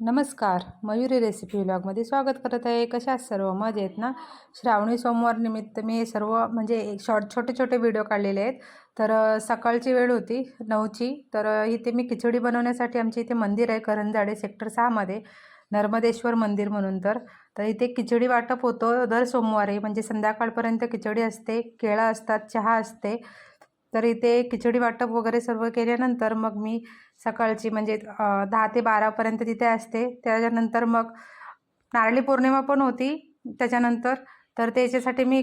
नमस्कार. मयुरी रेसिपी व्लॉगमध्ये स्वागत करत आहे. कशा सर्व? मजेत ना? श्रावणी सोमवार निमित्त मी सर्व म्हणजे एक शॉर्ट छोटे छोटे व्हिडिओ काढलेले आहेत. तर सकाळची वेळ होती नऊची. तर इथे मी खिचडी बनवण्यासाठी आमच्या इथे मंदिर आहे करंजाडे सेक्टर सहामध्ये नर्मदेश्वर मंदिर म्हणून तर. तर इथे खिचडी वाटप होतं दर सोमवारी. म्हणजे संध्याकाळपर्यंत खिचडी असते केळं असतात चहा असते. तर इथे खिचडी वाटप वगैरे सर्व केल्यानंतर मग मी सकाळची म्हणजे दहा ते बारापर्यंत तिथे असते. त्याच्यानंतर मग नारळी पौर्णिमा पण होती त्याच्यानंतर. तर त्याच्यासाठी मी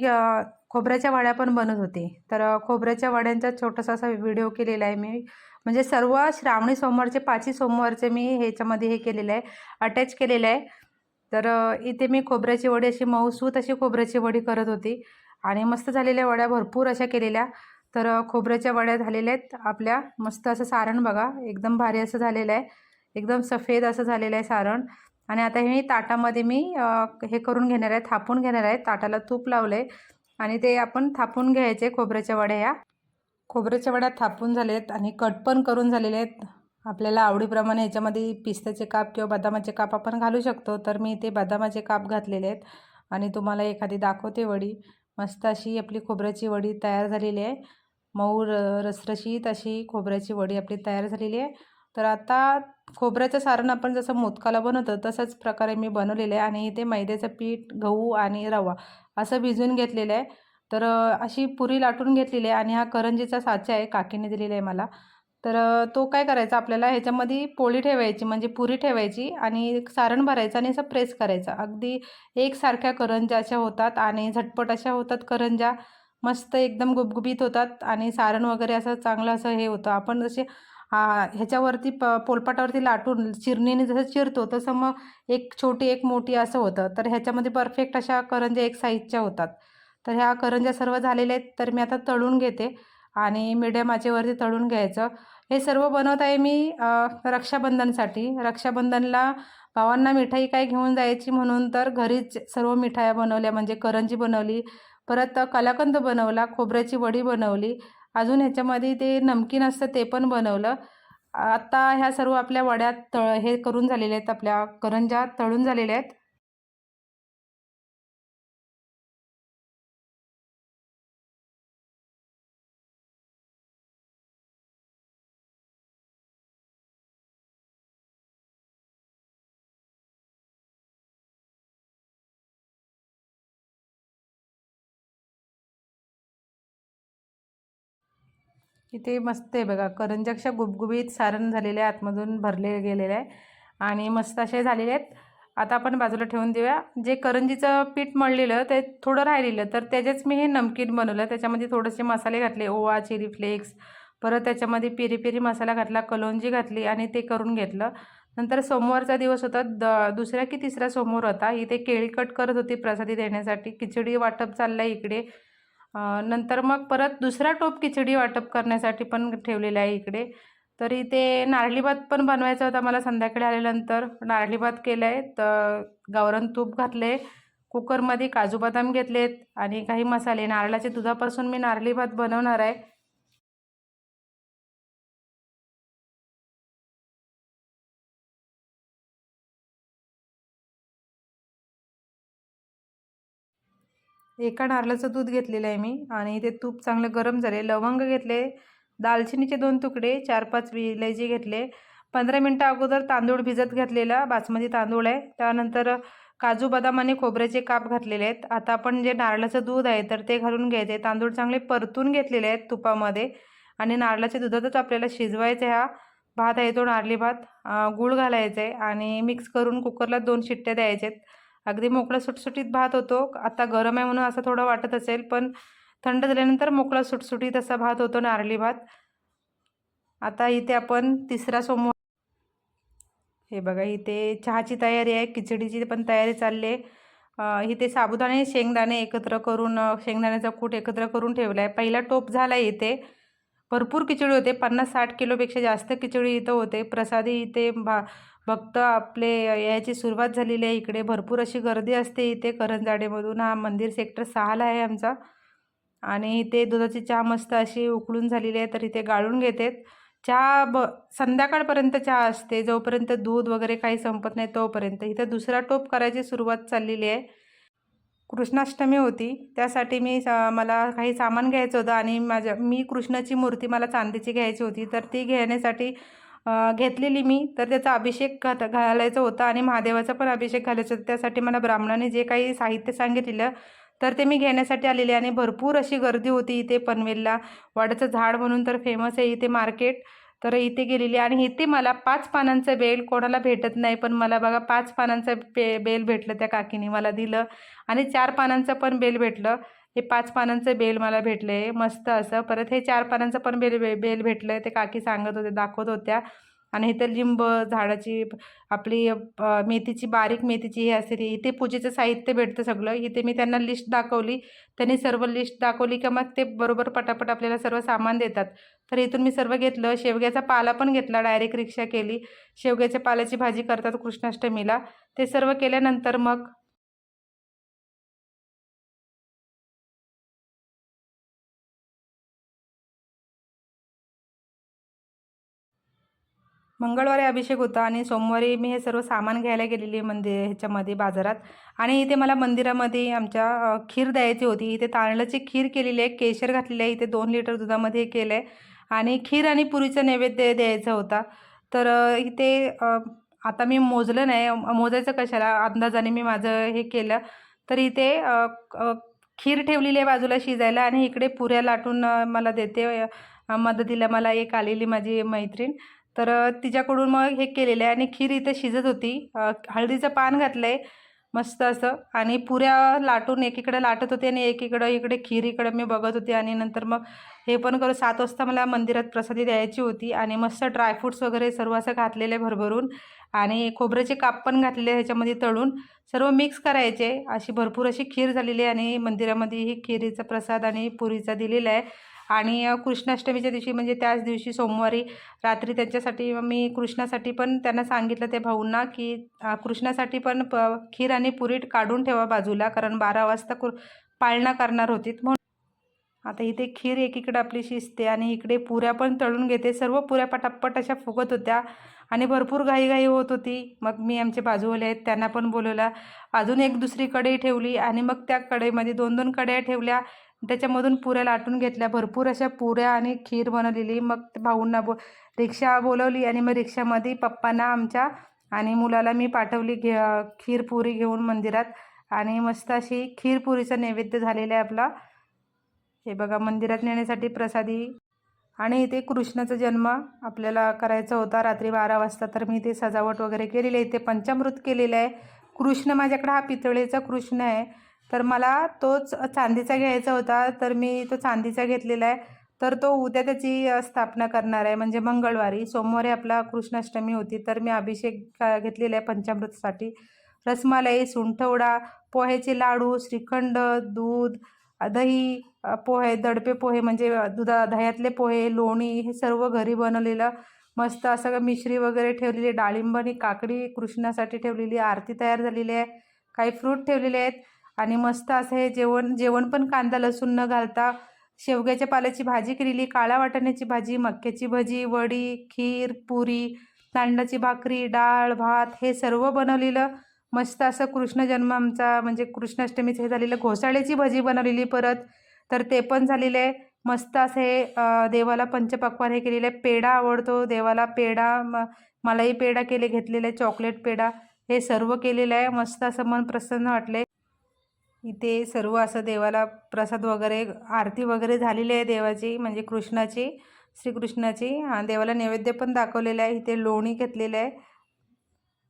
खोबऱ्याच्या वड्या पण बनत होते. तर खोबऱ्याच्या वड्यांचा छोटासा असा व्हिडिओ केलेला आहे मी. म्हणजे सर्व श्रावणी सोमवारचे पाचही सोमवारचे मी ह्याच्यामध्ये हे केलेलं आहे. अटॅच केलेलं आहे. तर इथे मी खोबऱ्याची वडी अशी मऊसूत अशी खोबऱ्याची वडी करत होती. आणि मस्त झालेल्या वड्या भरपूर अशा केलेल्या. तर खोबऱ्याच्या वड्या झालेल्या आहेत आपल्या. मस्त असं सारण बघा. एकदम भारी असं झालेलं आहे. एकदम सफेद असं झालेलं आहे सारण. आणि आता हे मी ताटामध्ये मी हे करून घेणार आहे थापून घेणार आहे. ताटाला तूप लावलं आहे आणि ते आपण थापून घ्यायचे खोबऱ्याच्या वड्या ह्या. खोबऱ्याच्या वड्या थापून झाल्या आहेत आणि कट पण करून झालेले आहेत. आपल्याला आवडीप्रमाणे ह्याच्यामध्ये पिस्त्याचे काप किंवा बदामाचे काप आपण घालू शकतो. तर मी इथे बदामाचे काप घातलेले आहेत. आणि तुम्हाला एखादी दाखवते वडी. मस्त अशी आपली खोबऱ्याची वडी तयार झालेली आहे. मऊ र रसरशीत अशी खोबऱ्याची वडी आपली तयार झालेली आहे. तर आता खोबऱ्याचं सारण आपण जसं मोदकाला बनवतो तसंच प्रकारे मी बनवलेलं आहे आणि इथे मैद्याचं पीठ गहू आणि रवा असं भिजवून घेतलेलं आहे. तर अशी पुरी लाटून घेतलेली आहे आणि हा करंजीचा साचा आहे काकीने दिलेला आहे मला. तर तो काय करायचा आपल्याला ह्याच्यामध्ये पोळी ठेवायची म्हणजे पुरी ठेवायची आणि सारण भरायचं आणि असं प्रेस करायचं. अगदी एकसारख्या करंज्या अशा होतात आणि झटपट अशा होतात करंज्या. मस्त एकदम गुबगुबीत होतात आणि सारण वगैरे असं चांगलं असं हे होतं. आपण जसे ह्याच्यावरती प पोलपाटावरती लाटून चिरणीने जसं चिरतो तसं मग एक छोटी एक मोठी असं होतं. तर ह्याच्यामध्ये परफेक्ट अशा करंज्या एक साईजच्या होतात. तर ह्या करंज्या सर्व झालेल्या आहेत तर मी आता तळून घेते आणि मिडियम आचेवरती तळून घ्यायचं. हे सर्व बनवत आहे मी रक्षाबंधनसाठी. रक्षाबंधनला भावांना मिठाई काय घेऊन जायची म्हणून तर घरीच सर्व मिठाया बनवल्या म्हणजे करंजी बनवली परत कलाकंद बनवला खोबऱ्याची वडी बनवली. अजून ह्याच्यामध्ये ते नमकीन असतं ते पण बनवलं. आत्ता ह्या सर्व आपल्या वड्यात तळ हे करून झालेल्या आहेत आपल्या करंज्या तळून झालेल्या आहेत. इथे मस्त आहे बघा. करंज्या गुबगुबीत सारण झालेले आहे आतमधून भरले गेलेले आहे आणि मस्त असे झालेले आहेत. आता आपण बाजूला ठेवून देऊया. जे करंजीचं पीठ मळलेलं ते थोडं राहिलेलं तर त्याचेच मी हे नमकीन बनवलं. त्याच्यामध्ये थोडेसे मसाले घातले ओवा चिली फ्लेक्स परत त्याच्यामध्ये पेरी पेरी मसाला घातला कलोंजी घातली आणि ते करून घेतलं. नंतर सोमवारचा दिवस होता द दुसऱ्या की तिसरा सोमवार होता. इथे केळी कट करत होती प्रसादी देण्यासाठी. खिचडी वाटप चाललं आहे इकडे. नंतर मग परत दुसरा टोप खिचडी वाटप करण्यासाठी पण ठेवलेला आहे इकडे. तर इथे नारळी भात पण बनवायचा होता मला संध्याकाळी आल्यानंतर. नारळी भात केला आहे तर गावरान तूप घातले कुकरमध्ये काजू बदाम घेतलेत आणि काही मसाले. नारळाच्या दुधापासून मी नारळी भात बनवणार आहे. एका नारळाचं दूध घेतलेलं आहे मी आणि ते तूप चांगलं गरम झाले. लवंग घेतले दालचिनीचे दोन तुकडे चार पाच विलायची घेतले. पंधरा मिनटं अगोदर तांदूळ भिजत घातलेला बासमती तांदूळ आहे. त्यानंतर काजू बदाम आणि खोबऱ्याचे काप घातलेले आहेत. आता आपण जे नारळाचं दूध आहे तर ते घालून घ्यायचे तांदूळ चांगले परतून घेतलेले आहेत तुपामध्ये आणि नारळाच्या दुधातच आपल्याला शिजवायचा हा भात आहे तो नारळी भात. गूळ घालायचं आहे आणि मिक्स करून कुकरला दोन शिट्ट्या द्यायच्या आहेत अगदी मोकळा सुटसुटीत भात होतो. आता गरम आहे म्हणून असं थोडं वाटत असेल पण थंड झाल्यानंतर मोकळा सुटसुटीत असा भात होतो नारळी भात. आता इथे आपण तिसरा सोमवार हे बघा इथे चहाची तयारी आहे खिचडीची पण तयारी चालली आहे. इथे साबुदाणे शेंगदाणे एकत्र करून शेंगदाण्याचा कूट एकत्र करून ठेवला आहे पहिला टोप झाला आहे इथे. भरपूर खिचडी होते. पन्नास साठ किलोपेक्षा जास्त खिचडी इथं होते. प्रसादी इथे भा भक्त आपले यायची सुरुवात झालेली आहे इकडे. भरपूर अशी गर्दी असते इथे करंजाडेमधून. हा मंदिर सेक्टर सहाला आहे आमचा. आणि इथे दुधाची चहा मस्त अशी उकळून झालेली आहे तर इथे गाळून घेतात. चहा ब संध्याकाळपर्यंत चहा असते. जोपर्यंत दूध वगैरे काही संपत नाही तोपर्यंत. इथं दुसरा टोप करायची सुरुवात चाललेली आहे. कृष्णाष्टमी होती त्यासाठी मी सा मला काही सामान घ्यायचं होतं आणि माझ्या मी कृष्णाची मूर्ती मला चांदीची घ्यायची होती. तर ती घेण्यासाठी घेतलेली मी. तर त्याचा अभिषेक घात घालायचा होता आणि महादेवाचा पण अभिषेक घालायचा होता. त्यासाठी मला ब्राह्मणाने जे काही साहित्य सांगितलेलं तर ते मी घेण्यासाठी आलेले आणि भरपूर अशी गर्दी होती इथे पनवेलला. वाडाचं झाड म्हणून तर फेमस आहे इथे मार्केट तर इथे गेलेली आणि इथे मला पाच पानांचं बेल कोणाला भेटत नाही पण मला बघा पाच पानांचं पे बेल भेटलं त्या काकीने मला दिलं आणि चार पानांचं पण बेल भेटलं. हे पाच पानांचं बेल मला भेटलं आहे मस्त असं. परत हे चार पानांचं पण बेल बे बेल भेटलं आहे ते काकी सांगत होते दाखवत होत्या. आणि इथं लिंब झाडाची आपली मेथीची बारीक मेथीची हे असते ती इथे पूजेचं साहित्य भेटतं सगळं. इथे मी त्यांना लिस्ट दाखवली. त्यांनी सर्व लिस्ट दाखवली का मग ते बरोबर पटापट आपल्याला सर्व सामान देतात. तर इथून मी सर्व घेतलं. शेवग्याचा पाला पण घेतला. डायरेक्ट रिक्षा केली. शेवग्याच्या पाल्याची भाजी करतात कृष्णाष्टमीला. ते सर्व केल्यानंतर मग मंगळवारी अभिषेक होता आणि सोमवारी मी हे सर्व सामान घ्यायला गेलेली मंदिर ह्याच्यामध्ये बाजारात. आणि इथे मला मंदिरामध्ये आमच्या खीर द्यायची होती. इथे तांदळाची खीर केलेली आहे. केशर घातलेली आहे. इथे दोन लिटर दुधामध्ये हे केलं आहे आणि खीर आणि पुरीचं नैवेद्य द्यायचा होता. तर इथे आता मी मोजलं नाही. मोजायचं कशाला? अंदाजाने मी माझं हे केलं. तर इथे खीर ठेवलेली आहे बाजूला शिजायला आणि इकडे पुऱ्या लाटून मला देते. मदतीला मला एक आलेली माझी मैत्रीण. तर तिच्याकडून मग हे केलेलं आहे आणि खीर इथं शिजत होती. हळदीचं पान घातलं आहे मस्त असं. आणि पुऱ्या लाटून एकीकडे लाटत होते आणि एकीकडं इकडे खीर इकडे मी बघत होते. आणि नंतर मग हे पण करू सात वाजता मला मंदिरात प्रसादी द्यायची होती. आणि मस्त ड्रायफ्रूट्स वगैरे सर्व असं घातलेलं आहे भरभरून. आणि खोबऱ्याचे काप पण घातलेले ह्याच्यामध्ये तळून. सर्व मिक्स करायचे. अशी भरपूर अशी खीर झालेली आहे आणि मंदिरामध्ये ही खिरीचा प्रसाद आणि पुरीचा दिलेला आहे. आणि कृष्णाष्टमीच्या दिवशी म्हणजे त्याच दिवशी सोमवारी रात्री त्यांच्यासाठी मी कृष्णासाठी पण त्यांना सांगितलं ते भाऊंना की कृष्णासाठी पण प खीर आणि पुरी काढून ठेवा बाजूला कारण बारा वाजता कृ पाळणा करणार होतीत म्हणून. आता इथे खीर एकीकडे आपली शिजते आणि इकडे पुऱ्या पण तळून घेते. सर्व पुऱ्या पटापट अशा फुगत होत्या आणि भरपूर घाईघाई होत होती. मग मी आमचे बाजूवाले आहेत त्यांना पण बोलवलं. अजून एक दुसरी कढई ठेवली आणि मग त्या कढईमध्ये दोन दोन कढया ठेवल्या. त्याच्यामधून पुऱ्या लाटून घेतल्या. भरपूर अशा पुऱ्या आणि खीर बनवलेली. मग भाऊंना बो रिक्षा बोलवली आणि मग रिक्षामध्ये पप्पांना आमच्या आणि मुलाला मी पाठवली घे खीरपुरी घेऊन मंदिरात. आणि मस्त अशी खीरपुरीचं नैवेद्य झालेला आहे आपला. हे बघा मंदिरात नेण्यासाठी प्रसादी. आणि इथे कृष्णाचा जन्म आपल्याला करायचा होता. रात्री बारा वाजता तर मी ते सजावट वगैरे केलेली आहे. इथे पंचामृत केलेलं आहे. कृष्ण माझ्याकडे हा पितळेचा कृष्ण आहे. तर मला तोच चांदीचा घ्यायचा होता तर मी तो चांदीचा घेतलेला आहे. तर तो उद्या त्याची स्थापना करणार आहे. म्हणजे मंगळवारी सोमवारी आपला कृष्णाष्टमी होती तर मी अभिषेक घेतलेला आहे पंचामृतसाठी. रसमलाई सुंठवडा पोह्याचे लाडू श्रीखंड दूध दही पोहे दडपे पोहे म्हणजे दुधा दह्यातले पोहे लोणी हे सर्व घरी बनवलेलं. मस्त असं मिश्री वगैरे ठेवलेली डाळिंब आणि काकडी कृष्णासाठी ठेवलेली आरती तयार झालेली आहे. काही फ्रूट ठेवलेले आहेत. आणि मस्त असं हे जेवण जेवण पण कांदा लसूण न घालता शेवग्याच्या पाल्याची भाजी केलेली काळ्या वाटाण्याची भाजी मक्याची भजी वडी खीर पुरी तांदळाची भाकरी डाळ भात हे सर्व बनवलेलं मस्त असं कृष्ण जन्म आमचा म्हणजे कृष्णाष्टमीचं हे झालेलं घोसाळ्याची भजी बनवलेली परत. तर ते पण झालेलं आहे. मस्त असं हे देवाला पंचपक्वान हे केलेलं आहे. पेढा आवडतो देवाला पेढा म मलाही पेढा केले घेतलेले चॉकलेट पेढा हे सर्व केलेलं आहे. मस्त असं मन प्रसन्न वाटले इथे सर्व असं देवाला प्रसाद वगैरे आरती वगैरे झालेली आहे देवाची म्हणजे कृष्णाची श्रीकृष्णाची. देवाला नैवेद्य पण दाखवलेलं आहे. इथे लोणी घेतलेलं आहे.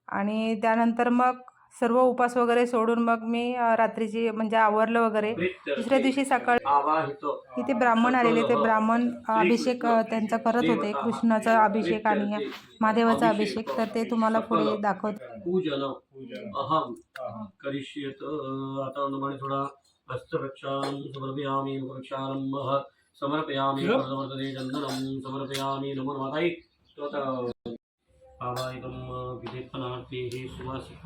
आणि त्यानंतर मग सर्व उपास वगैरे सोडून मग मी रात्रीची म्हणजे आवरलं वगैरे. दुसऱ्या दिवशी सकाळ इथे ब्राह्मण आलेले ते ब्राह्मण अभिषेक त्यांचा करत होते. कृष्णाचा अभिषेक आणि महादेवाचा अभिषेक तर ते तुम्हाला पुढे दाखवते. पूजन. अहम करिष्येत आता अनुमाने थोडा हस्तप्रक्षालं समर्पयामि समर्पयामि वर्तते चन्दनं समर्पयामि नमो मातायै विधेत्पनार्थैः सुवासिक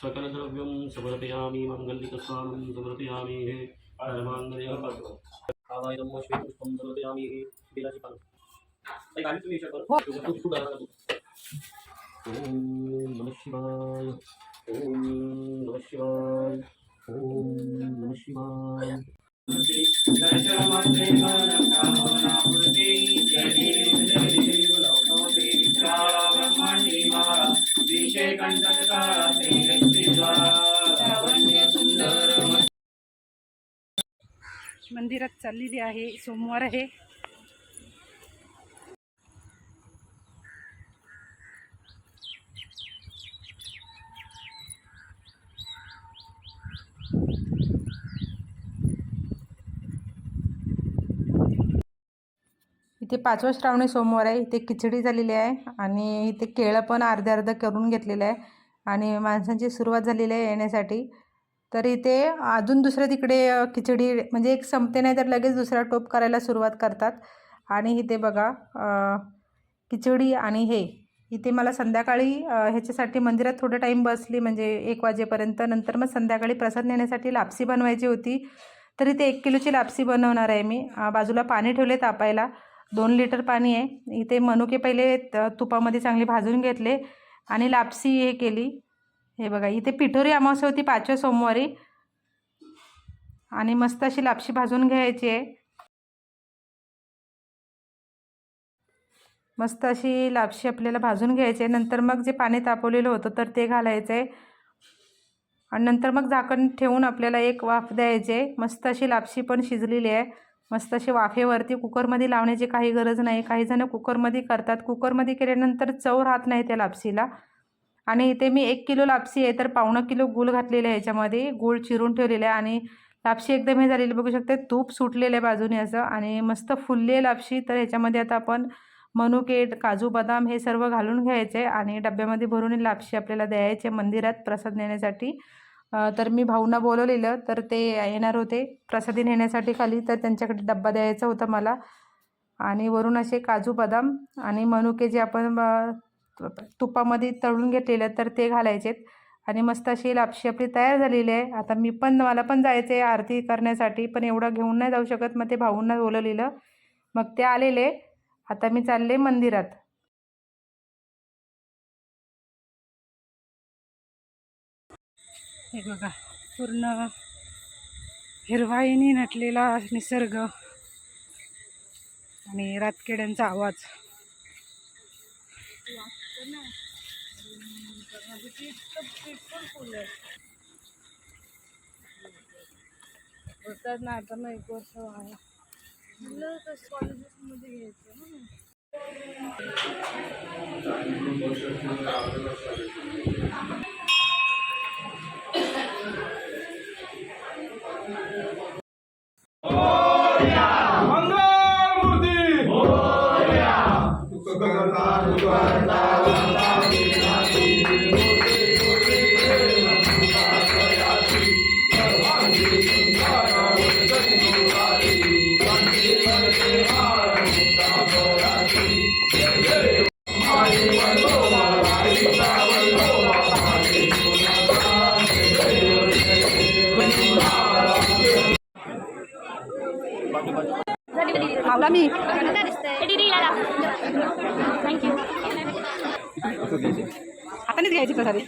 सकलद्रव्यं समर्पयामि माङ्गल्यकस्नानं समर्पयामि धर्मांदेव पाठवा आवायदम श्वेतपुष्पं समर्पयामि बिलाची पानं ताई, काढली तुम्ही याच्यावर? हो. तू- तू- तू करा तू. ओम नमः शिवाय ओम नमः शिवाय ओम नमः शिवाय मंदिरात चाललेली आहे. सोमवार आहे. इथे पाचवा श्रावणी सोमवार आहे. इथे खिचडी झालेली आहे आणि इथे केळं पण अर्धे अर्धं करून घेतलेलं आहे. आणि माणसांची सुरुवात झालेली आहे येण्यासाठी. तर इथे अजून दुसऱ्या तिकडे खिचडी म्हणजे एक संपते नाही तर लगेच दुसरा टोप करायला सुरुवात करतात. आणि इथे बघा खिचडी आणि हे. इथे मला संध्याकाळी ह्याच्यासाठी मंदिरात थोडं टाईम बसली म्हणजे एक वाजेपर्यंत. नंतर मग संध्याकाळी प्रसाद नेण्यासाठी लापसी बनवायची होती. तर इथे एक किलोची लापसी बनवणार आहे मी. बाजूला पाणी ठेवले तापायला. दोन लिटर पाणी आहे. इथे मनुके पहिले त- तुपामध्ये चांगले भाजून घेतले आणि लापसी हे केली. हे बघा इथे पिठोरी अमावस्या होती पाचव्या सोमवारी. आणि मस्त अशी लापशी भाजून घ्यायची आहे. मस्त अशी लापशी आपल्याला भाजून घ्यायची आहे. नंतर मग जे पाणी तापवलेलं होतं तर ते घालायचं आहे. आणि नंतर मग झाकण ठेवून आपल्याला एक वाफ द्यायचे मस्त अशी लापशी पण शिजलेली आहे. मस्त अशी वाफेवरती कुकरमध्ये लावण्याची काही गरज नाही. काही जण कुकरमध्ये करतात. कुकरमध्ये केल्यानंतर चव राहत नाही त्या लापशीला. आणि इथे मी एक किलो लापशी आहे तर पावणं किलो गूळ घातलेलं आहे याच्यामध्ये. गूळ चिरून ठेवलेलं आहे आणि लापशी एकदम हे झालेली बघू शकते तूप सुटलेलं आहे बाजूने असं आणि मस्त फुलले लापशी. तर ह्याच्यामध्ये आता आपण मनुके काजू बदाम हे सर्व घालून घ्यायचे आणि डब्यामध्ये भरून लापशी आपल्याला द्यायचे मंदिरात प्रसाद नेण्यासाठी. तर मी भाऊंना बोलवलेलं तर ते येणार होते प्रसादी नेण्यासाठी खाली तर त्यांच्याकडे डब्बा द्यायचा होता मला. आणि वरून असे काजू बदाम आणि मनुके जे आपण तुपामध्ये तळून घेतलेलं तर ते घालायचेत. आणि मस्त अशी लापशी आपली तयार झालेली आहे. आता मी पण मला पण जायचं आहे आरती करण्यासाठी पण एवढं घेऊन नाही जाऊ शकत. मग ते भाऊंना बोलवलेलं. मग ते आलेले. आता मी चालले मंदिरात. हे बघा पूर्ण हिरवाईने नटलेला निसर्ग आणि रातकेड्यांचा आवाज. बोलतात ना आता मग एक वर्ष आहे मुलं कॉलेजेसमध्ये घ्यायचं ना हातानेच घ्यायची प्रसादी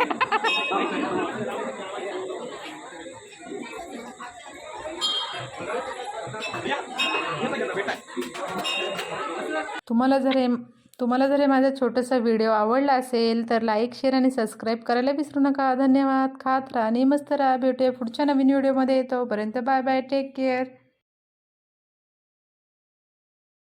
तुम्हाला जर हे तुम्हाला जर हे माझा छोटासा व्हिडिओ आवडला असेल तर लाईक शेअर आणि सबस्क्राईब करायला विसरू नका. धन्यवाद. खात राहा. आणि मस्त राहा. भेटूया पुढच्या नवीन व्हिडिओमध्ये तोपर्यंत बाय बाय टेक केअर